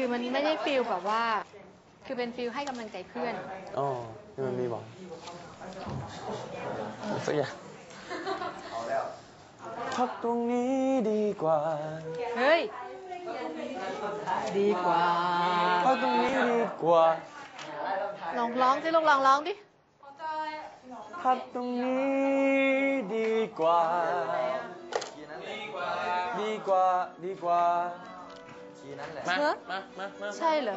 คือมันไม่ได้ฟิลแบบว่า คือเป็นฟิลให้กำลังใจเพื่อน อ๋อนี่มันมีบอกสักอย่างพักตรงนี้ดีกว่าเฮ้ย ดีกว่า พักตรงนี้ดีกว่าลองร้องสิลูกลองร้องดิ พักตรงนี้ดีกว่า ดีกว่าดีกว่า มาเหรอมา มา มาใช่เหรอ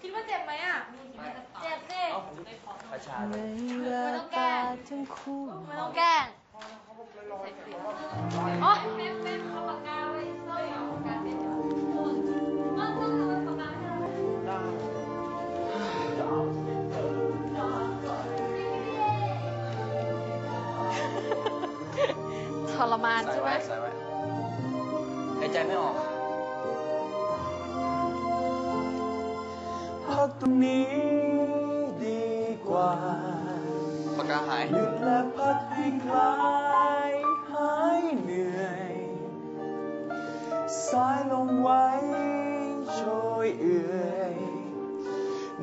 คิดว่าเจ็บไหมอะ เจ็บสิประชาไม่ไม่ว่าต้องแกล้ตางทั้งคู่ ไม่ต้องแกล้งโอ๊ยแม่แม่เอาปากกาไว้เส้ยเอาปากกาเส้นเดียวเอาเอาเอาปากกาให้เราทรมานใส่ใช่ไหมไว้ใส่ไว้ ตรงนี้ดีกว่า ปากกาหาย หยุดและพักให้คลายหายเหนื่อย สายลมไว้โชยเอื่อย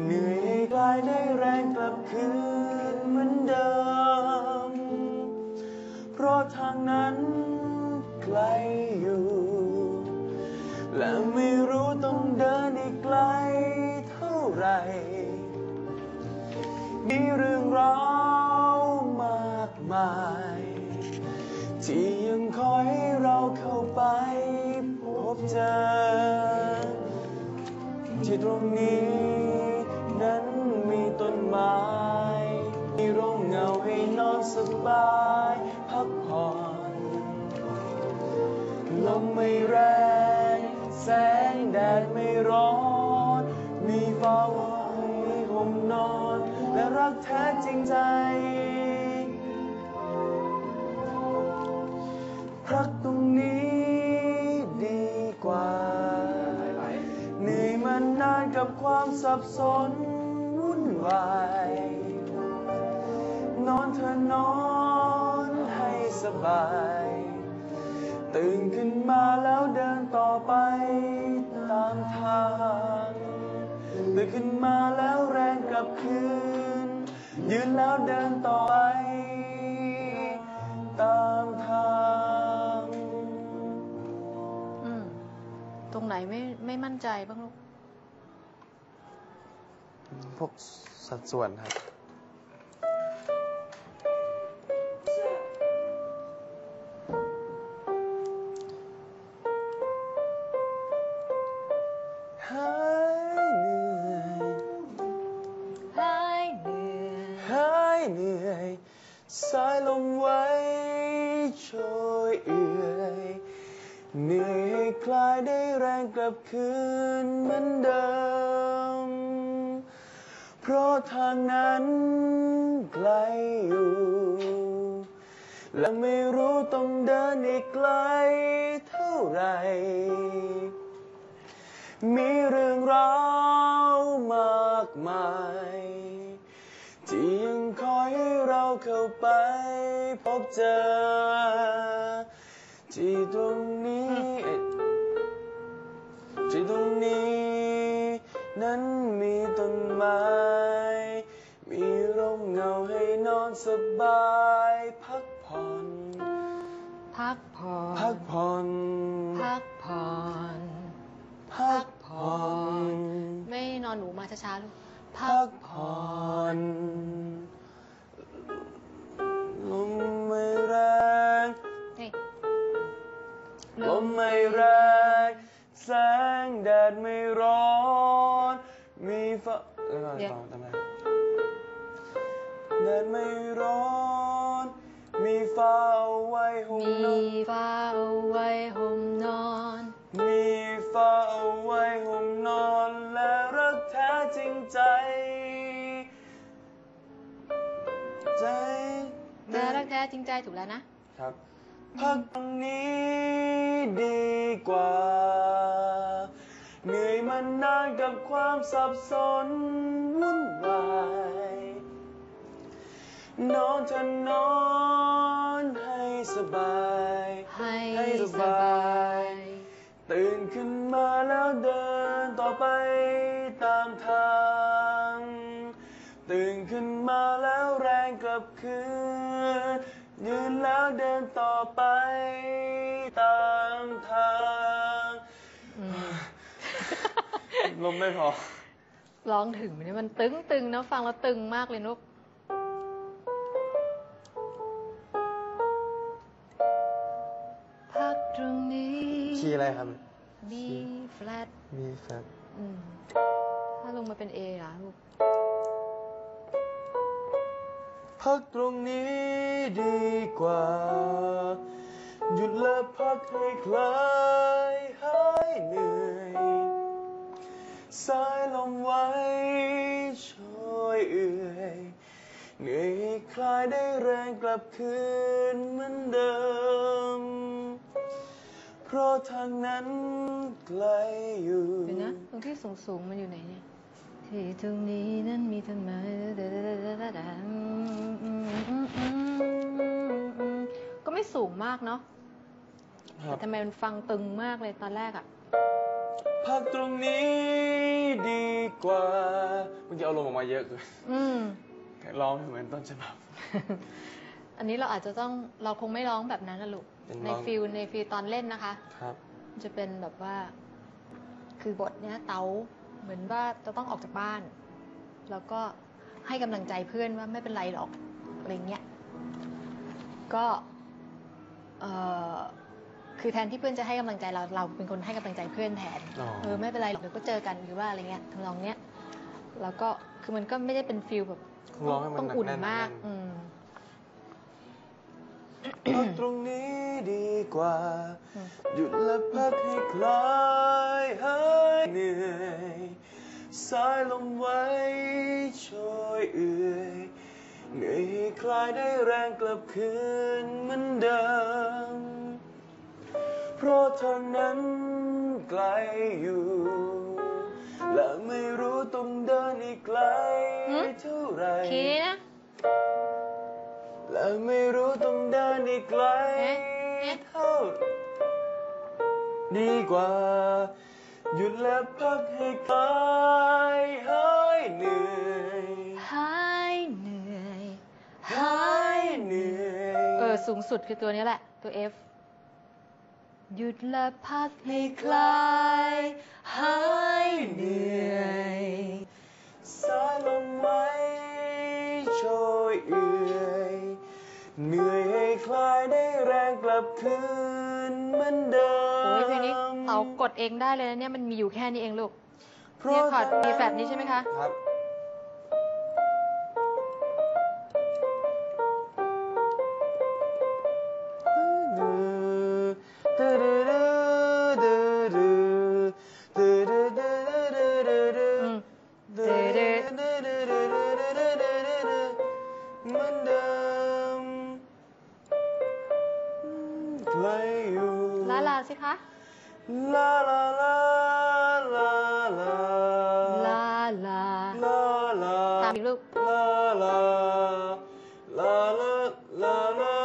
เหนื่อยให้กลายได้แรงกลับคืนเหมือนเดิม เพราะทางนั้นไกลอยู่ และไม่รู้ ไร มีเรื่องราวมากมาย ที่ยังคอยให้เราเข้าไปพบเจอ ที่ตรงนี้นั้นมีต้นไม้ มีร่มเงาให้นอนสบาย พักผ่อน ลมไม่แรง กแท้จริงใจพักตรงนี้ดีกว่า เหนื่อยมันนานกับความสับสนวุ่นวาย นอนเธอนอนให้สบาย ตื่นขึ้นมาแล้วเดินต่อไปตามทางตื่นขึ้นมาแล้วแรงกลับคืน ยืนแล้วเดินต่อไป ตามทางอืมตรงไหนไม่ไม่มั่นใจบ้างลูก พวกสัดส่วนครับ คลายได้แรงกลับคืนเหมือนเดิม เพราะทางนั้นไกลอยู่ และไม่รู้ต้องเดินอีกไกลเท่าไหร่ มีเรื่องราวมากมาย ที่ยังคอยให้เราเข้าไปพบเจอ ที่ตรง นี้นั้นมีต้นไม้ มีร่มเงาให้นอนสบาย พักผ่อน พักผ่อน พักผ่อน พักผ่อน พักผ่อน ไม่นอนหนูมาช้าๆลูก พักผ่อนลมไม่แรงนี่ลมไม่แรงแสงแดดไม่ร้อน มีฟ้าแล้วก็ต่อทำไมแดดไม่ร้อน มีฟ้าเอาไว้ห่มมีนอนฟ้าเอาไว้ห่มนอน มีฟ้าเอาไว้ห่มนอน และรักแท้จริงใจ ใจแต่รักแท้จริงใจถูกแล้วนะ ครับพักตรงนี้ดีกว่า กับความสับสนวุ่นวายนอนเธอนอนให้สบาย ให้ให้สสบาบายยตื่นขึ้นมาแล้วเดินต่อไปตามทาง ตื่นขึ้นมาแล้วแรงกลับคืน ยืนแล้วเดินต่อไปตามทาง อืม ลมไม่พอ ร้องถึงนี่มันตึงตึงๆนะฟังแล้วตึงมากเลยนุกพักตรงนี้คีย์อะไรครับ B flat มีแฟนอืมถ้าลงมาเป็น A ล่ะลูก พักตรงนี้ดีกว่า หยุดและพักให้คลายหายายได้แรงกลับคืนเหมือนเดิม เพราะทางนั้นไกลอยู่ เดี๋ยวนะ ตรงที่สูงสูงๆมันอยู่ไหนเนี่ย ที่ตรงนี้นั้นมีต้นไม้ก็ไม่สูงมากเนาะครับ แต่ทำไมมันฟังตึงมากเลยตอนแรกอะพักตรงนี้ดีกว่า เมื่อกี้เอาลมออกมาเยอะเกินอืมร้องเหมือนต้นฉบับ อันนี้เราอาจจะต้องเราคงไม่ร้องแบบนั้นนะลูกเป็นในร้องฟิลในฟิลตอนเล่นนะคะ ครับมันจะเป็นแบบว่า คือบทเนี้ยเต๋าเหมือนว่าจะต้องออกจากบ้าน แล้วก็ให้กำลังใจเพื่อนว่าไม่เป็นไรหรอกอะไรเงี้ยก็เออคือแทนที่เพื่อนจะให้กำลังใจเราเราเป็นคนให้กำลังใจเพื่อนแทนอ๋อเออไม่เป็นไรหรอกเดี๋ยวก็เจอกันหรือว่าอะไรเงี้ยทำนองเนี้ยแล้วก็ คือมันก็ไม่ได้เป็นฟิลแบบร้องให้มันต้องหนักอุ่นแน่นมากหนักแน่นอืมพักตรงนี้ดีกว่าอืมหยุดและพักให้คลายหายเหนื่อยสายลมไว้ช่วยเอื่อยเหนื่อยให้คลายได้แรงกลับคืนเหมือนเดิม เพราะทางนั้นไกลอยู่ และไม่รู้ต้องเดินอีกไกลหืมเท่าไหรคีย์นะและไม่รู้ต้องเดินอีกไกลเอ๊ะเอ๊ะเท่าดีกว่า หยุดและพักให้คลายหายเหนื่อยหายเหนื่อยหายเหนื่อย เออ สูงสุดคือตัวนี้แหละ ตัว F หยุดและพักให้คลายหายเหนื่อยสายลมไว้ช่วยเอื่อยเหนื่อยให้คลายได้แรงกลับคืนเหมือนเดิมโอ้ยเพลงนี้เต๋ากดเองได้เลยนะเนี่ยมันมีอยู่แค่นี้เองลูกเพเนี่ยราะคอร์ดมีแฟลตนี้ใช่ไหมคะ ครับ มันเดิมไหลอยู่ลาลาสิคะ ลาลาลาลาลาลาลาลาลาตามอีกลูกลาลาลาลาลาลา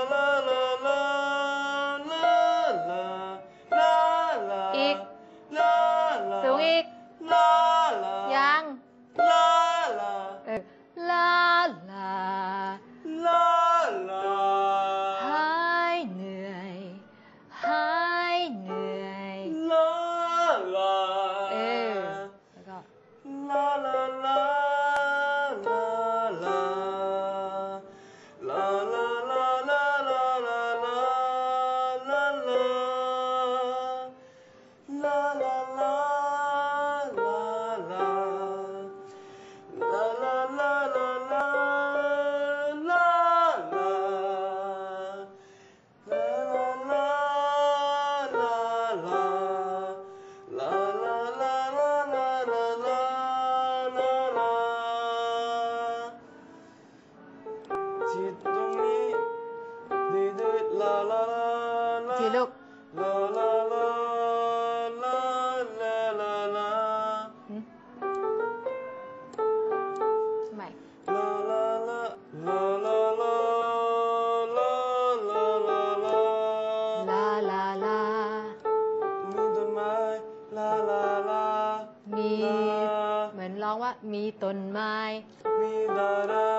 จิตตรงนี้ดืดดืดลาลาลาทีลูกลาลาลาลาลาลาลาทำไมลาลาลาลาลาลาลาลาลาลาลาลาลามีต้นไม้ลาลาลามีเหมือนร้องว่ามีต้นไม้มีลาลา